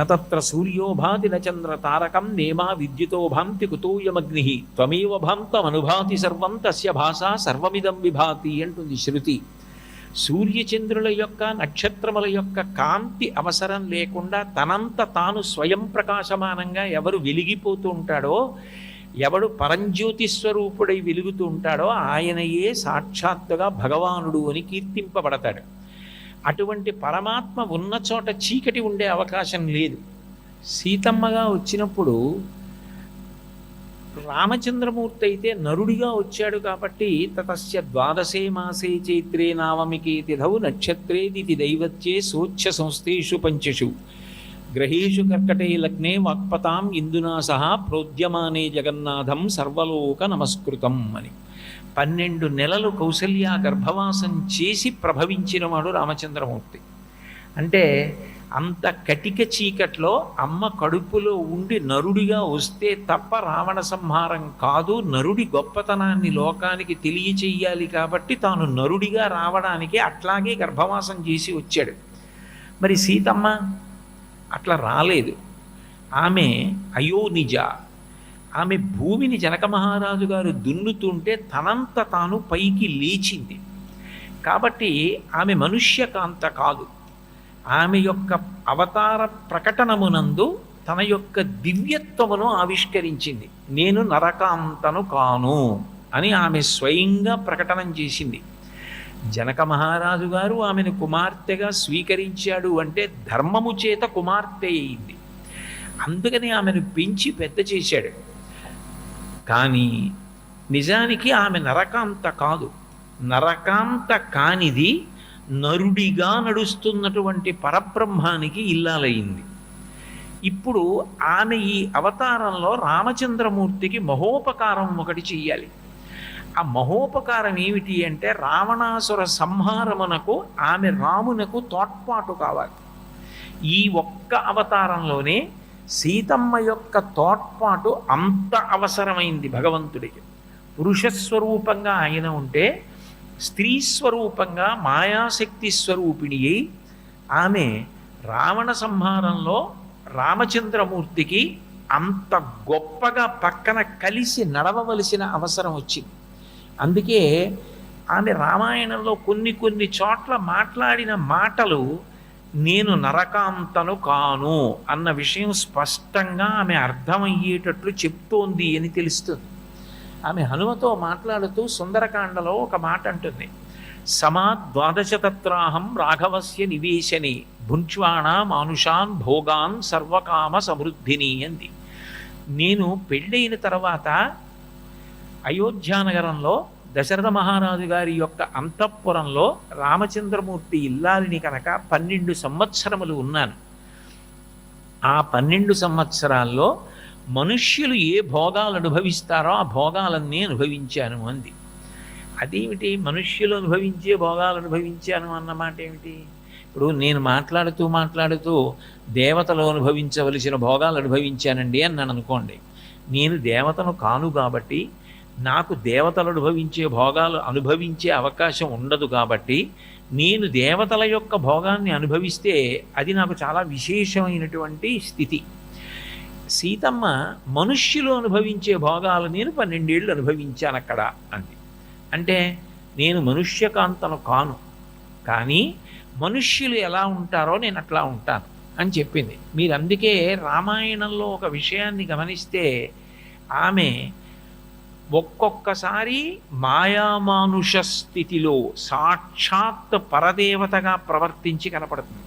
నత్ర సూర్యోభాతి నచంద్ర తారకం నేమా విద్యుతో భాంతి కుతూయమగ్ని త్వమేవ భాంతమనుభాతి సర్వం తస్య భాష సర్వమిదం విభాతి అంటుంది శృతి. సూర్యచంద్రుల యొక్క నక్షత్రముల యొక్క కాంతి అవసరం లేకుండా తనంత తాను స్వయం ప్రకాశమానంగా ఎవరు వెలిగిపోతూ ఉంటాడో ఎవడు పరంజ్యోతి స్వరూపుడై వెలుగుతూ ఉంటాడో ఆయనయే సాక్షాత్తుగా భగవానుడు అని కీర్తింపబడతాడు. అటువంటి పరమాత్మ ఉన్న చోట చీకటి ఉండే అవకాశం లేదు. సీతమ్మగా వచ్చినప్పుడు రామచంద్రమూర్తి అయితే నరుడిగా వచ్చాడు కాబట్టి తతస్య ద్వాదశే మాసే చైత్రే నావమికే తిథౌ నక్షత్రేదితి దైవత్యే సోచ్ఛ సంస్థేషు పంచషు. గ్రహేషు కర్కటే లగ్నే వాక్పతాం ఇందునా సహా ప్రోద్యమానే జగన్నాథం సర్వలోక నమస్కృతం అని. పన్నెండు నెలలు కౌసల్య గర్భవాసం చేసి ప్రభవించినవాడు రామచంద్రమూర్తి. అంటే అంత కటిక చీకట్లో అమ్మ కడుపులో ఉండి నరుడిగా వస్తే తప్ప రావణ సంహారం కాదు నరుడి గొప్పతనాన్ని లోకానికి తెలియచెయ్యాలి కాబట్టి తాను నరుడిగా రావడానికి అట్లాగే గర్భవాసం చేసి వచ్చాడు. మరి సీతమ్మ అట్లా రాలేదు. ఆమె అయోనిజ. ఆమె భూమిని జనక మహారాజు గారు దున్నుతుంటే తనంత తాను పైకి లేచింది. కాబట్టి ఆమె మనుష్యకాంత కాదు. ఆమె యొక్క అవతార ప్రకటనమునందు తన యొక్క దివ్యత్వమును ఆవిష్కరించింది. నేను నరకాంతను కాను అని ఆమె స్వయంగా ప్రకటన చేసింది. జనక మహారాజు గారు ఆమెను కుమార్తెగా స్వీకరించాడు అంటే ధర్మము చేత కుమార్తె అయింది. అందుకని ఆమెను పెంచి పెద్ద చేశాడు. కానీ నిజానికి ఆమె నరకాంత కాదు. నరకాంత కానిది నరుడిగా నడుస్తున్నటువంటి పరబ్రహ్మానికి ఇల్లాలయ్యింది ఇప్పుడు ఆమె ఈ అవతారంలో రామచంద్రమూర్తికి మహోపకారం ఒకటి చెయ్యాలి. ఆ మహోపకారం ఏమిటి అంటే రావణాసుర సంహారమునకు ఆమె రామునకు తోడ్పాటు కావాలి. ఈ ఒక్క అవతారంలోనే సీతమ్మ యొక్క తోడ్పాటు అంత అవసరమైంది భగవంతుడికి. పురుషస్వరూపంగా ఆయన ఉంటే స్త్రీ స్వరూపంగా మాయాశక్తి స్వరూపిణి అయి ఆమె రావణ సంహారంలో రామచంద్రమూర్తికి అంత గొప్పగా పక్కన కలిసి నడవవలసిన అవసరం వచ్చింది. అందుకే ఆమె రామాయణంలో కొన్ని కొన్ని చోట్ల మాట్లాడిన మాటలు నేను నరకాంతను కాను అన్న విషయం స్పష్టంగా ఆమె అర్థమయ్యేటట్లు చెప్తోంది అని తెలుస్తుంది. ఆమె హనుమతో మాట్లాడుతూ సుందరకాండలో ఒక మాట అంటుంది. సమా ద్వాదశతత్రాహం రాఘవస్య నివేశని భుంచ్వాణ మానుషాన్ భోగాన్ సర్వకామ సమృద్ధిని అంది. నేను పెళ్ళైన తర్వాత అయోధ్యానగరంలో దశరథ మహారాజు గారి యొక్క అంతఃపురంలో రామచంద్రమూర్తి ఇల్లాలిని కనుక పన్నెండు సంవత్సరములు ఉన్నాను. ఆ పన్నెండు సంవత్సరాల్లో మనుష్యులు ఏ భోగాలు అనుభవిస్తారో ఆ భోగాలన్నీ అనుభవించాను అంది. అదేమిటి? మనుష్యులు అనుభవించే భోగాలు అనుభవించాను అన్నమాట ఏమిటి? ఇప్పుడు నేను మాట్లాడుతూ మాట్లాడుతూ దేవతలు అనుభవించవలసిన భోగాలు అనుభవించానండి అన్నాను అనుకోండి. నేను దేవతను కాను కాబట్టి నాకు దేవతలు అనుభవించే భోగాలు అనుభవించే అవకాశం ఉండదు కాబట్టి నేను దేవతల యొక్క భోగాన్ని అనుభవిస్తే అది నాకు చాలా విశేషమైనటువంటి స్థితి. సీతమ్మ మనుష్యులు అనుభవించే భోగాలు నేను పన్నెండేళ్ళు అనుభవించాను అక్కడ అంది. అంటే నేను మనుష్యకాంతను కాను కానీ మనుష్యులు ఎలా ఉంటారో నేను అట్లా ఉంటాను అని చెప్పింది. మీరు అందుకే రామాయణంలో ఒక విషయాన్ని గమనిస్తే ఆమె ఒక్కొక్కసారి మాయామానుష స్థితిలో సాక్షాత్ పరదేవతగా ప్రవర్తించి కనపడుతుంది.